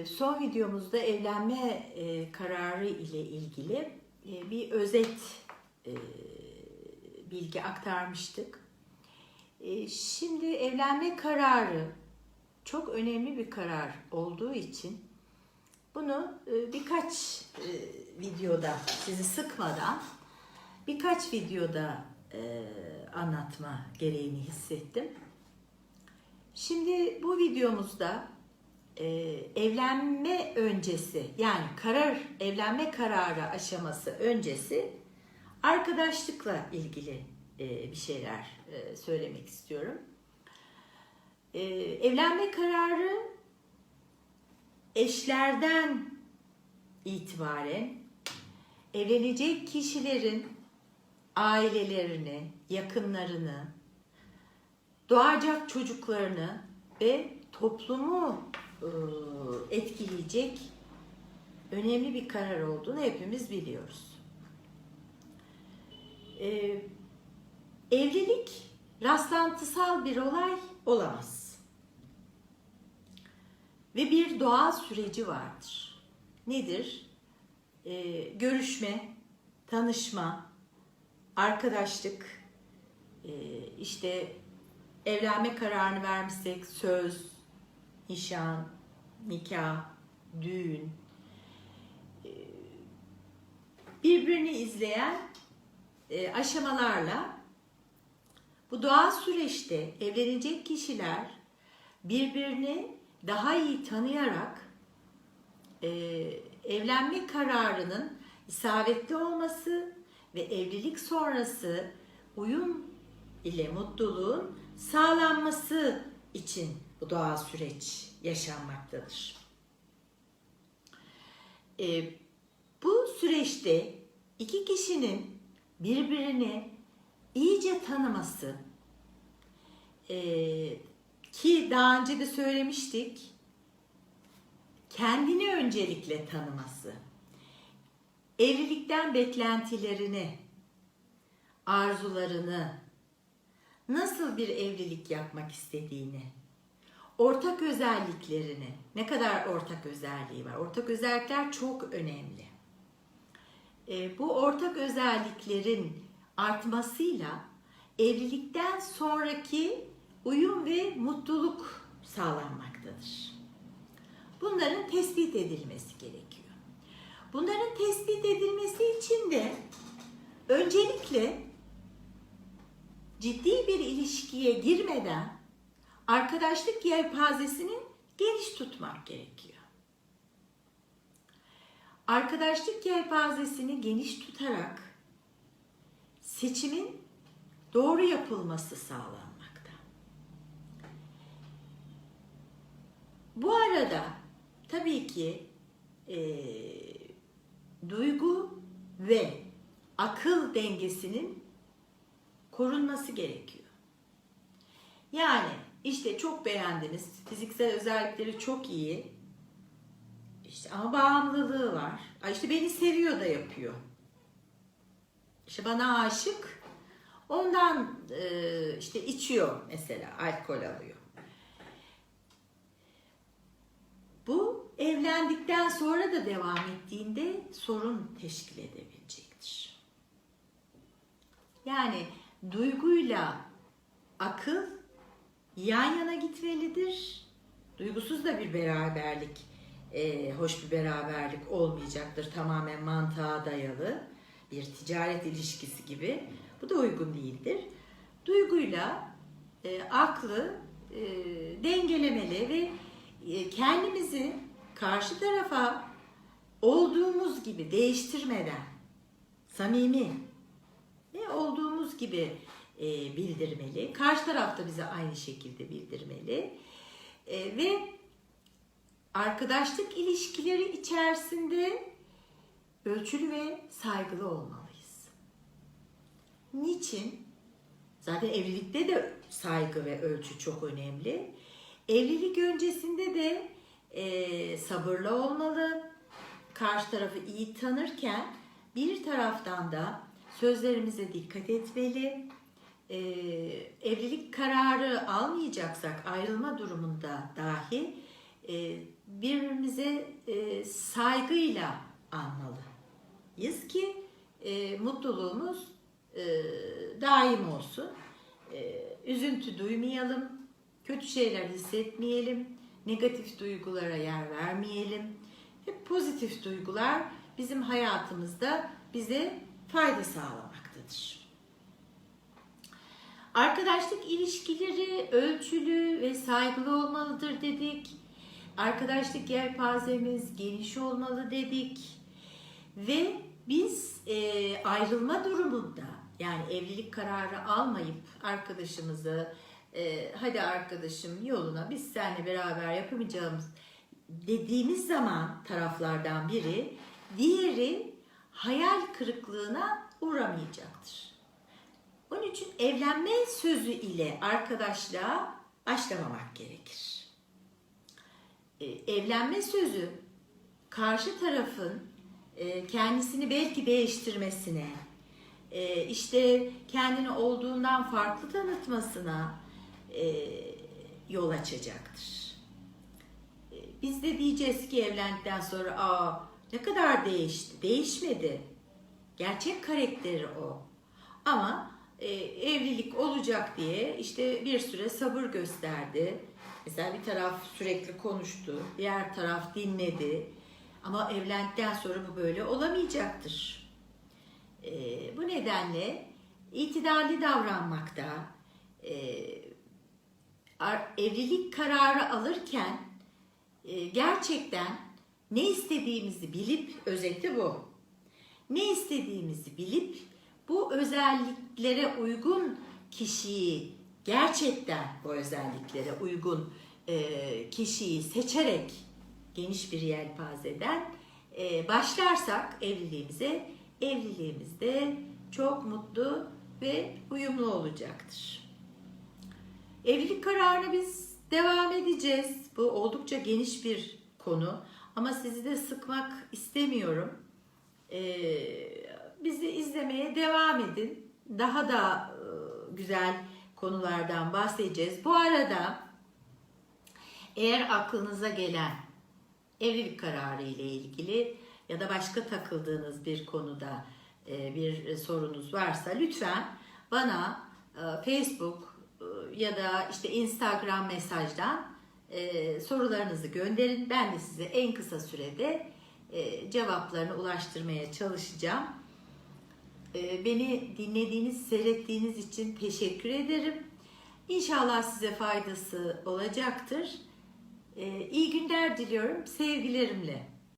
Ee, son videomuzda evlenme e, kararı ile ilgili e, bir özet e, bilgi aktarmıştık. Şimdi evlenme kararı çok önemli bir karar olduğu için bunu birkaç videoda sizi sıkmadan birkaç videoda anlatma gereğini hissettim. Şimdi bu videomuzda e, evlenme öncesi yani karar evlenme kararı aşaması öncesi arkadaşlıkla ilgili e, bir şeyler e, söylemek istiyorum. E, evlenme kararı eşlerden itibaren evlenecek kişilerin ailelerini, yakınlarını, doğacak çocuklarını ve toplumu etkileyecek önemli bir karar olduğunu hepimiz biliyoruz. E, evlilik rastlantısal bir olay olamaz. Ve bir doğal süreci vardır. Nedir? E, görüşme, tanışma, arkadaşlık, e, işte evlenme kararını vermişsek söz, nişan, nikah, düğün, e, birbirini izleyen e, aşamalarla bu doğal süreçte evlenecek kişiler birbirini daha iyi tanıyarak e, evlenme kararının isabetli olması ve evlilik sonrası uyum ile mutluluğun sağlanması için bu doğal süreç yaşanmaktadır. E, bu süreçte iki kişinin birbirini iyice tanıması e, ki daha önce de söylemiştik kendini öncelikle tanıması evlilikten beklentilerini arzularını nasıl bir evlilik yapmak istediğini ortak özelliklerini ne kadar ortak özelliği var ortak özellikler çok önemli e, bu ortak özelliklerin artmasıyla evlilikten sonraki uyum ve mutluluk sağlanmaktadır. Bunların tespit edilmesi gerekiyor. Bunların tespit edilmesi için de öncelikle ciddi bir ilişkiye girmeden arkadaşlık yelpazesini geniş tutmak gerekiyor. Arkadaşlık yelpazesini geniş tutarak seçimin doğru yapılması sağlanmakta. Bu arada tabii ki e, duygu ve akıl dengesinin korunması gerekiyor. Yani işte çok beğendiniz, fiziksel özellikleri çok iyi, işte ama bağımlılığı var. Ay işte beni seviyor da yapıyor. İşte bana aşık, ondan e, işte içiyor mesela, alkol alıyor. Bu evlendikten sonra da devam ettiğinde sorun teşkil edebilecektir. Yani duyguyla akıl yan yana gitmelidir. Duygusuz da bir beraberlik, e, hoş bir beraberlik olmayacaktır. Tamamen mantığa dayalı bir ticaret ilişkisi gibi. Bu da uygun değildir. Duyguyla e, aklı e, dengelemeli ve e, kendimizi karşı tarafa olduğumuz gibi değiştirmeden samimi ve olduğumuz gibi e, bildirmeli. Karşı taraf da bize aynı şekilde bildirmeli. E, ve arkadaşlık ilişkileri içerisinde ölçülü ve saygılı olmalıyız. Niçin? Zaten evlilikte de saygı ve ölçü çok önemli. Evlilik öncesinde de e, sabırlı olmalı. Karşı tarafı iyi tanırken bir taraftan da sözlerimize dikkat etmeli. E, evlilik kararı almayacaksak ayrılma durumunda dahi e, birbirimize e, saygıyla anmalıyız ki e, mutluluğumuz e, daim olsun. E, üzüntü duymayalım, kötü şeyler hissetmeyelim, negatif duygulara yer vermeyelim. Hep pozitif duygular bizim hayatımızda bize fayda sağlamaktadır. Arkadaşlık ilişkileri ölçülü ve saygılı olmalıdır dedik. Arkadaşlık yelpazemiz geniş olmalı dedik. Ve biz e, ayrılma durumunda yani evlilik kararı almayıp arkadaşımızı e, hadi arkadaşım yoluna biz seninle beraber yapamayacağımız dediğimiz zaman taraflardan biri diğeri hayal kırıklığına uğramayacaktır. Onun için evlenme sözü ile arkadaşlığa başlamamak gerekir. E, evlenme sözü karşı tarafın e, kendisini belki değiştirmesine, e, işte kendini olduğundan farklı tanıtmasına yol açacaktır. Biz de diyeceğiz ki evlendikten sonra aa ne kadar değişti. Değişmedi. Gerçek karakteri o. Ama e, evlilik olacak diye işte bir süre sabır gösterdi. Mesela bir taraf sürekli konuştu, diğer taraf dinledi. Ama evlendikten sonra bu böyle olamayacaktır. E, bu nedenle itidalli davranmakta, e, evlilik kararı alırken e, gerçekten ne istediğimizi bilip, özeti bu. Ne istediğimizi bilip bu özelliklere uygun kişiyi gerçekten bu özelliklere uygun e, kişiyi seçerek geniş bir yelpazeden e, başlarsak evliliğimize evliliğimizde çok mutlu ve uyumlu olacaktır. Evlilik kararına biz devam edeceğiz. Bu oldukça geniş bir konu ama sizi de sıkmak istemiyorum. Ee, bizi izlemeye devam edin. Daha da e, güzel konulardan bahsedeceğiz. Bu arada eğer aklınıza gelen evlilik kararı ile ilgili ya da başka takıldığınız bir konuda e, bir sorunuz varsa lütfen bana e, Facebook ya da işte Instagram mesajdan sorularınızı gönderin. Ben de size en kısa sürede e, cevaplarını ulaştırmaya çalışacağım. E, Beni dinlediğiniz, seyrettiğiniz için teşekkür ederim. İnşallah size faydası olacaktır. E, İyi günler diliyorum. Sevgilerimle.